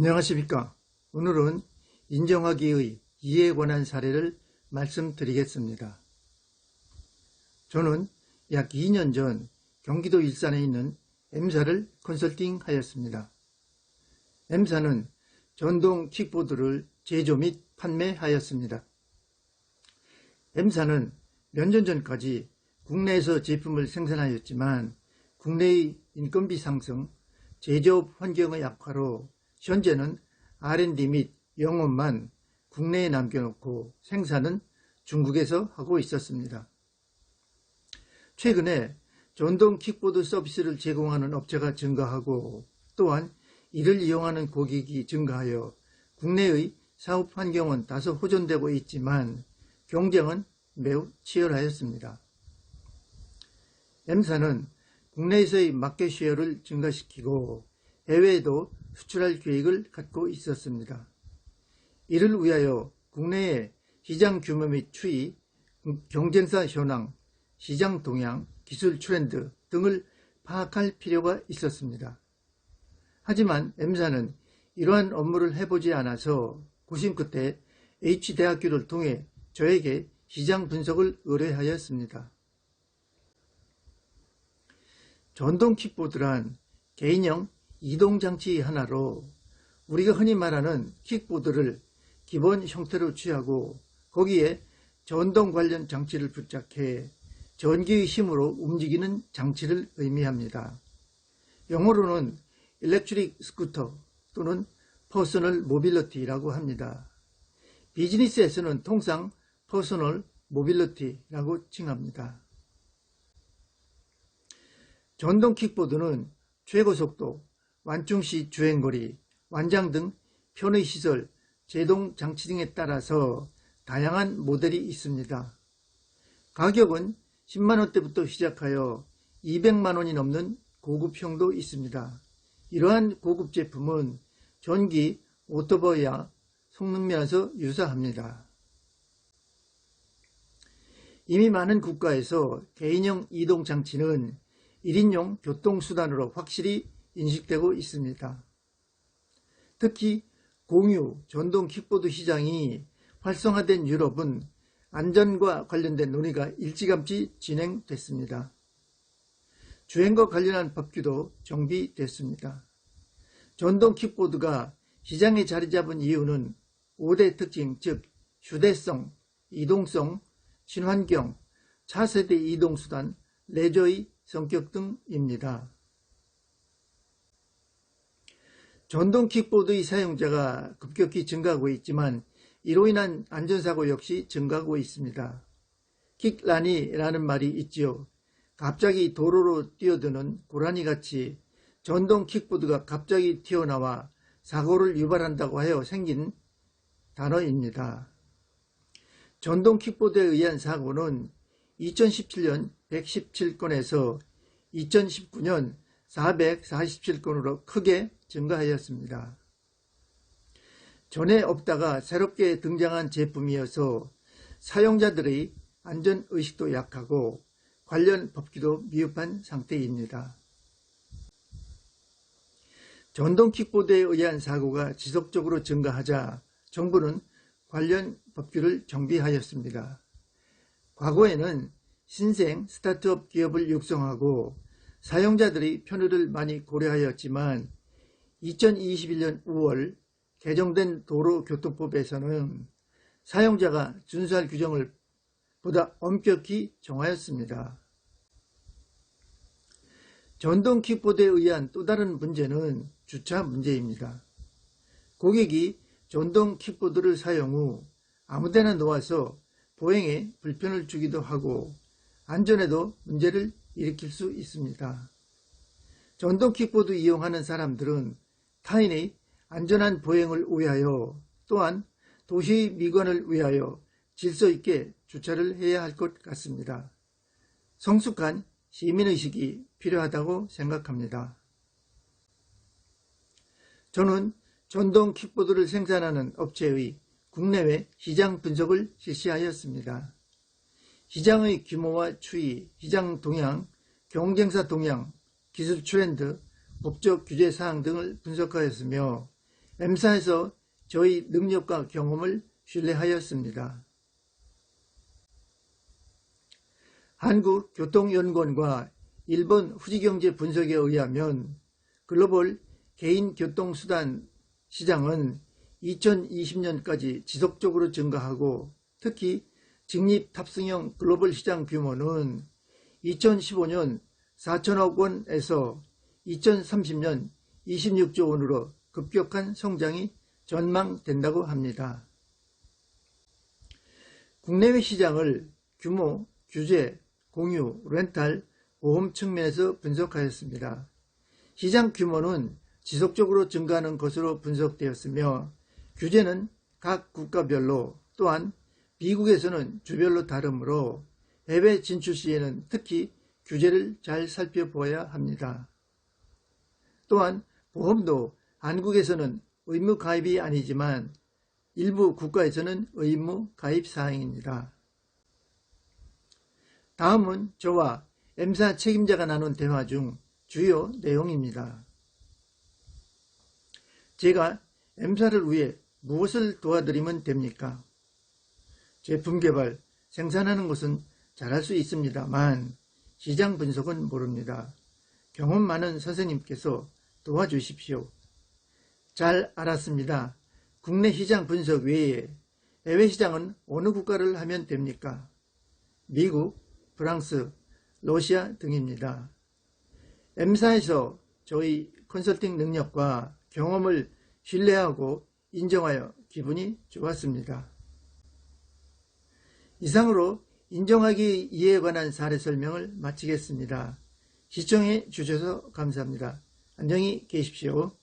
안녕하십니까. 오늘은 인정하기의 이해에 관한 사례를 말씀드리겠습니다. 저는 약 2년 전 경기도 일산에 있는 M사를 컨설팅 하였습니다. M사는 전동 킥보드를 제조 및 판매하였습니다. M사는 몇 년 전까지 국내에서 제품을 생산하였지만 국내의 인건비 상승, 제조업 환경의 악화로 현재는 R&D 및 영업만 국내에 남겨놓고 생산은 중국에서 하고 있었습니다. 최근에 전동 킥보드 서비스를 제공하는 업체가 증가하고 또한 이를 이용하는 고객이 증가하여 국내의 사업 환경은 다소 호전되고 있지만 경쟁은 매우 치열하였습니다. M사는 국내에서의 마켓 쉐어를 증가시키고 해외에도 수출할 계획을 갖고 있었습니다. 이를 위하여 국내의 시장 규모 및 추이, 경쟁사 현황, 시장 동향, 기술 트렌드 등을 파악할 필요가 있었습니다. 하지만 M사는 이러한 업무를 해보지 않아서 고심 끝에 H대학교를 통해 저에게 시장 분석을 의뢰하였습니다. 전동 킥보드란 개인형 이동장치 하나로 우리가 흔히 말하는 킥보드를 기본 형태로 취하고 거기에 전동 관련 장치를 부착해 전기의 힘으로 움직이는 장치를 의미합니다. 영어로는 일렉트릭 스쿠터 또는 퍼스널 모빌리티라고 합니다. 비즈니스에서는 통상 퍼스널 모빌리티라고 칭합니다. 전동 킥보드는 최고 속도, 완충시 주행거리, 완장 등 편의 시설, 제동 장치 등에 따라서 다양한 모델이 있습니다. 가격은 10만원대부터 시작하여 200만원이 넘는 고급형도 있습니다. 이러한 고급 제품은 전기 오토바이와 성능면에서 유사합니다. 이미 많은 국가에서 개인형 이동장치는 1인용 교통수단으로 확실히 인식되고 있습니다. 특히 공유, 전동 킥보드 시장이 활성화된 유럽은 안전과 관련된 논의가 일찌감치 진행됐습니다. 주행과 관련한 법규도 정비됐습니다. 전동 킥보드가 시장에 자리 잡은 이유는 5대 특징 즉 휴대성, 이동성, 친환경, 차세대 이동수단, 레저의 성격 등입니다. 전동 킥보드의 사용자가 급격히 증가하고 있지만 이로 인한 안전사고 역시 증가하고 있습니다. 킥라니라는 말이 있지요. 갑자기 도로로 뛰어드는 고라니같이 전동 킥보드가 갑자기 튀어나와 사고를 유발한다고 하여 생긴 단어입니다. 전동 킥보드에 의한 사고는 2017년 117건에서 2019년 447건으로 크게 증가하였습니다. 전에 없다가 새롭게 등장한 제품이어서 사용자들의 안전의식도 약하고 관련 법규도 미흡한 상태입니다. 전동 킥보드에 의한 사고가 지속적으로 증가하자 정부는 관련 법규를 정비하였습니다. 과거에는 신생 스타트업 기업을 육성하고 사용자들의 편의를 많이 고려하였지만 2021년 5월 개정된 도로교통법에서는 사용자가 준수할 규정을 보다 엄격히 정하였습니다. 전동 킥보드에 의한 또 다른 문제는 주차 문제입니다. 고객이 전동 킥보드를 사용 후 아무데나 놓아서 보행에 불편을 주기도 하고 안전에도 문제를 일으킬 수 있습니다. 전동 킥보드 이용하는 사람들은 타인의 안전한 보행을 위하여 또한 도시 미관을 위하여 질서 있게 주차를 해야 할 것 같습니다. 성숙한 시민의식이 필요하다고 생각합니다. 저는 전동 킥보드를 생산하는 업체의 국내외 시장 분석을 실시하였습니다. 시장의 규모와 추이, 시장 동향, 경쟁사 동향, 기술 트렌드, 법적 규제 사항 등을 분석하였으며 M사에서 저희 능력과 경험을 신뢰하였습니다. 한국교통연구원과 일본 후지경제 분석에 의하면 글로벌 개인 교통수단 시장은 2020년까지 지속적으로 증가하고 특히 직립 탑승형 글로벌 시장 규모는 2015년 4천억 원에서 2030년 26조 원으로 급격한 성장이 전망된다고 합니다. 국내외 시장을 규모, 규제, 공유, 렌탈, 보험 측면에서 분석하였습니다. 시장 규모는 지속적으로 증가하는 것으로 분석되었으며 규제는 각 국가별로 또한 미국에서는 주별로 다르므로 해외 진출 시에는 특히 규제를 잘 살펴보아야 합니다. 또한 보험도 한국에서는 의무 가입이 아니지만 일부 국가에서는 의무 가입 사항입니다. 다음은 저와 M사 책임자가 나눈 대화 중 주요 내용입니다. 제가 M사를 위해 무엇을 도와드리면 됩니까? 제품 개발, 생산하는 것은 잘할 수 있습니다만 시장 분석은 모릅니다. 경험 많은 선생님께서 도와주십시오. 잘 알았습니다. 국내 시장 분석 외에 해외 시장은 어느 국가를 하면 됩니까? 미국, 프랑스, 러시아 등입니다. M사에서 저희 컨설팅 능력과 경험을 신뢰하고 인정하여 기분이 좋았습니다. 이상으로 인정하기 이해에 관한 사례 설명을 마치겠습니다. 시청해 주셔서 감사합니다. 안녕히 계십시오.